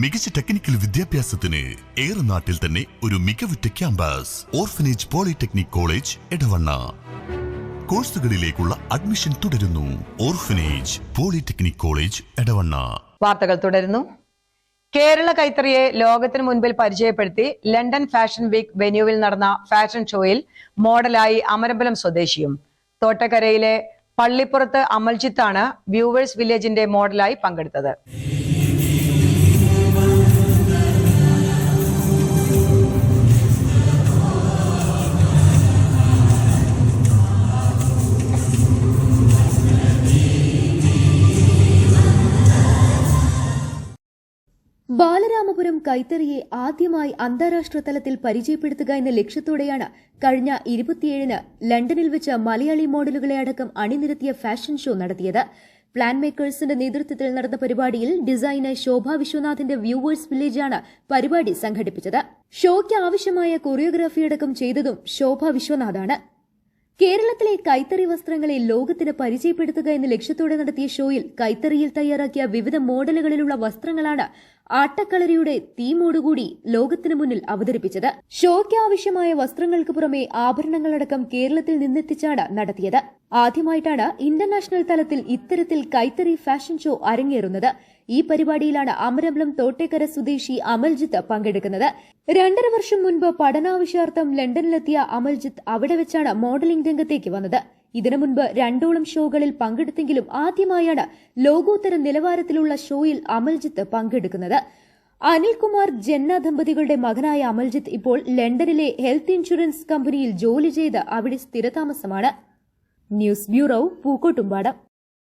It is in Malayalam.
മികച്ച ടെക്നിക്കൽ വിദ്യാഭ്യാസത്തിന് ഏറെ നാട്ടിൽ തന്നെ ഒരു മികവുറ്റ campus orphanage polytechnic college Edavanna. കോഴ്സുകളിലേക്കുള്ള admission തുടരുന്നു. Orphanage polytechnic college Edavanna. വാർത്തകൾ തുടരുന്നു. കേരള കൈത്തറിയെ ലോകത്തിന് മുൻപിൽ പരിചയപ്പെടുത്തി ലണ്ടൻ ഫാഷൻ വീക്ക് വെന്യൂവിൽ നടന്ന ഫാഷൻ ഷോയിൽ മോഡലായി അമരമ്പലം സ്വദേശിയും. തോട്ടക്കരയിലെ പള്ളിപ്പുറത്ത് അമൽജിത്താണ് വ്യൂവേഴ്സ് വില്ലേജിന്റെ മോഡലായി പങ്കെടുത്തത്. ബാലരാമപുരം കൈത്തറിയെ ആദ്യമായി അന്താരാഷ്ട്ര തലത്തിൽ പരിചയപ്പെടുത്തുക എന്ന ലക്ഷ്യത്തോടെയാണ് കഴിഞ്ഞ ഇരുപത്തിയേഴിന് ലണ്ടനിൽ വെച്ച് മലയാളി മോഡലുകളെ അടക്കം അണിനിരത്തിയ ഫാഷൻ ഷോ നടത്തിയത്. പ്ലാൻ മേക്കേഴ്സിന്റെ നേതൃത്വത്തിൽ നടന്ന പരിപാടിയിൽ ഡിസൈനർ ശോഭ വിശ്വനാഥിന്റെ വ്യൂവേഴ്സ് വില്ലേജാണ് പരിപാടി സംഘടിപ്പിച്ചത്. ഷോയ്ക്ക് ആവശ്യമായ കൊറിയോഗ്രാഫി അടക്കം ചെയ്തതും ശോഭ വിശ്വനാഥാണ്. കേരളത്തിലെ കൈത്തറി വസ്ത്രങ്ങളെ ലോകത്തിന് പരിചയപ്പെടുത്തുക എന്ന ലക്ഷ്യത്തോടെ നടത്തിയ ഷോയിൽ കൈത്തറിയിൽ തയ്യാറാക്കിയ വിവിധ മോഡലുകളിലുള്ള വസ്ത്രങ്ങളാണ് ആട്ടക്കളരിയുടെ തീമോടുകൂടി ലോകത്തിന് മുന്നിൽ അവതരിപ്പിച്ചത് ഷോയ്ക്ക് ആവശ്യമായ വസ്ത്രങ്ങൾക്ക് പുറമെ ആഭരണങ്ങളടക്കം കേരളത്തിൽ നിന്നെത്തിച്ചാണ് നടത്തിയത്. ആദ്യമായിട്ടാണ് ഇന്റർനാഷണൽ തലത്തിൽ ഇത്തരത്തിൽ കൈത്തറി ഫാഷൻ ഷോ അരങ്ങേറുന്നത്. ഈ പരിപാടിയിലാണ് അമരമ്പലം തോട്ടേക്കര സ്വദേശി അമൽജിത്ത് പങ്കെടുക്കുന്നത്. രണ്ടര വർഷം മുൻപ് പഠനാവശ്യാർത്ഥം ലണ്ടനിലെത്തിയ അമൽജിത്ത് അവിടെ വെച്ചാണ് മോഡലിംഗ് രംഗത്തേക്ക് വന്നത്. ഇതിനു മുൻപ് രണ്ടോളം ഷോകളിൽ പങ്കെടുത്തെങ്കിലും ആദ്യമായാണ് ലോകോത്തര നിലവാരത്തിലുള്ള ഷോയിൽ അമൽജിത്ത് പങ്കെടുക്കുന്നത്. അനിൽകുമാർ ജന്ന ദമ്പതികളുടെ മകനായ അമൽജിത്ത് ഇപ്പോൾ ലണ്ടനിലെ ഹെൽത്ത് ഇൻഷുറൻസ് കമ്പനിയിൽ ജോലി ചെയ്ത് അവിടെ സ്ഥിരതാമസമാണ്. News bureau Pookkottumpadam.